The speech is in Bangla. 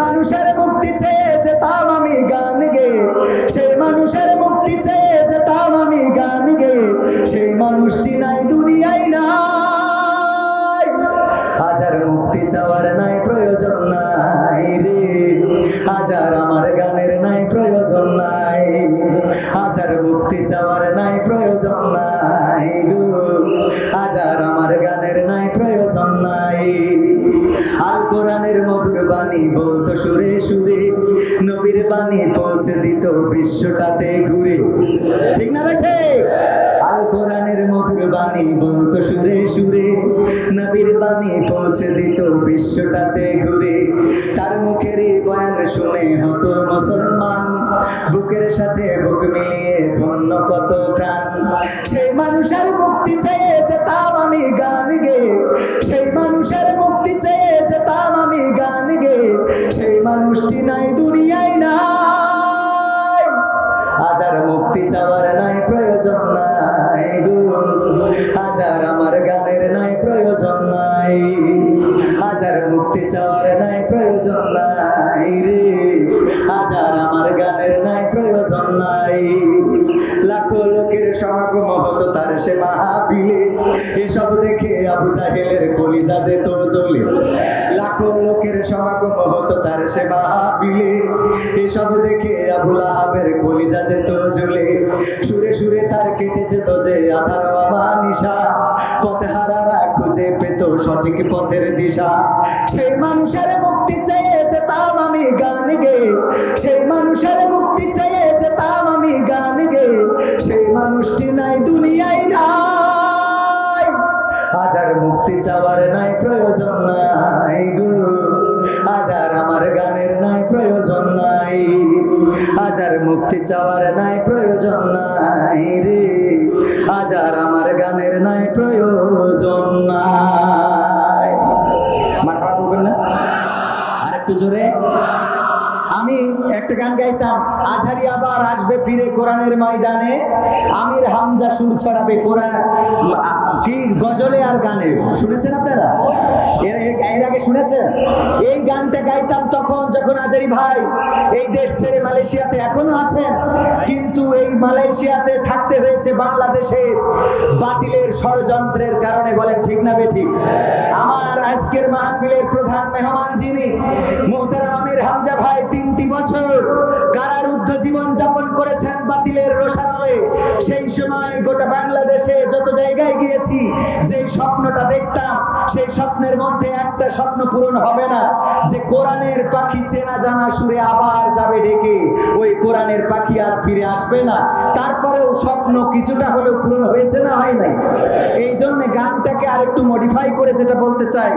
মানুষের মুক্তি চেয়ে যেতাম আমি গান গে। সেই মানুষের মুক্তি চেয়ে যেতাম আমি গান গে। সেই মানুষটি নাই, দুনিয়ায় নাই। আজার মুক্তি চাওয়ার নাই, প্রয়োজন নাই রে। আজার আমার গানের নাই, প্রয়োজন নাই। আজার মুক্তি চাওয়ার নাই, প্রয়োজন নাই গো। আজার আমার গানের নাই, প্রয়োজন নাই। আল কোরআনের বাণী বলতো সুরে সুরে, নবীর বাণী পৌঁছে দিত বিশ্বটাতে ঘুরে। ঠিক না বেঠে আল কোরআনের মধুর বাণী বলতো সুরে সুরে, নবীর বাণী পৌঁছে দিত বিশ্বটাতে ঘুরে। তার মুখের বয়ান শুনে হতো মুসলমান, বুকের সাথে বুক মিলিয়ে ধন্য কত প্রাণ। সেই মানুষের মুক্তি চেয়ে যেতাম আমি গান মানুষটি নাই, দুনিয়ায় নাই। আজার মুক্তি চাওয়ার নাই, প্রয়োজন নাই গো। আজার আমার গানের নাই, প্রয়োজন নাই। আজার মুক্তি চাওয়ার নাই, প্রয়োজন নাই রে। হতো তার সে মাহফিলে। এসব দেখে আবু জাহেলের কলিজা যেত জ্বলে। লাখো লোকের সমাগম হতো তার সে মাহফিলে। এসব দেখে আবুল আহাবের কলিজা যেত জ্বলে। সুরে সুরে তার কেটে যেত যে আধার বাবা নিশা পথে হারারা খুঁজে পেত সঠিক পথের দিশা। সেই মানুষের মুক্তি চেয়ে যেতাম আমি গান গে। সেই মানুষের মুক্তি চেয়ে যেতাম আমি গান প্রয়োজন নাই গো। আজার আমার গানের নাই প্রয়োজন নাই। আজার মুক্তি চাওয়ার নাই প্রয়োজন নাই রে। আজার আমার গানের নাই প্রয়োজন নাই। আমি একটা গান গাইতাম আঝারি আবার আসবে ফিরে কোরআনের ময়দানে। আমির হামজা সুর ছড়াবে কোরআন, কি গজলে আর গানে। শুনেছেন আপনারা? এর এর- এর আগে শুনেছেন? এই গানটা গাইতাম তখন যখন আজারি ভাই এই দেশ ছেড়ে মালয়েশিয়াতে এখনও আছেন, কিন্তু এই মালয়েশিয়াতে থাকতে হয়েছে বাংলাদেশের বাতিলের ষড়যন্ত্রের কারণে, বলেন ঠিক না বেঠিক। আমার আজকের মাহফিলের প্রধান মেহমান যিনি, মোহতারাম আমির হামজা ভাই, তিনটি বছর কারারুদ্ধ জীবন যাপন করেছেন বাতিলের রোষানলে সেই সময় গোটা বাংলাদেশে যত জায়গায় গিয়েছি, যেই স্বপ্নটা দেখতাম, সেই স্বপ্নের মধ্যে একটা স্বপ্ন পূরণ হবে না। যে কোরআনের পাখি চেনা জানা সুরে আবার যাবে ডেকে, ওই কোরআনের পাখি আর ফিরে আসবে না। তারপরেও স্বপ্ন কিছুটা হলেও পূরণ হয়েছে না হয় নাই? এই জন্য গানটাকে আর একটু মডিফাই করে যেটা বলতে চাই।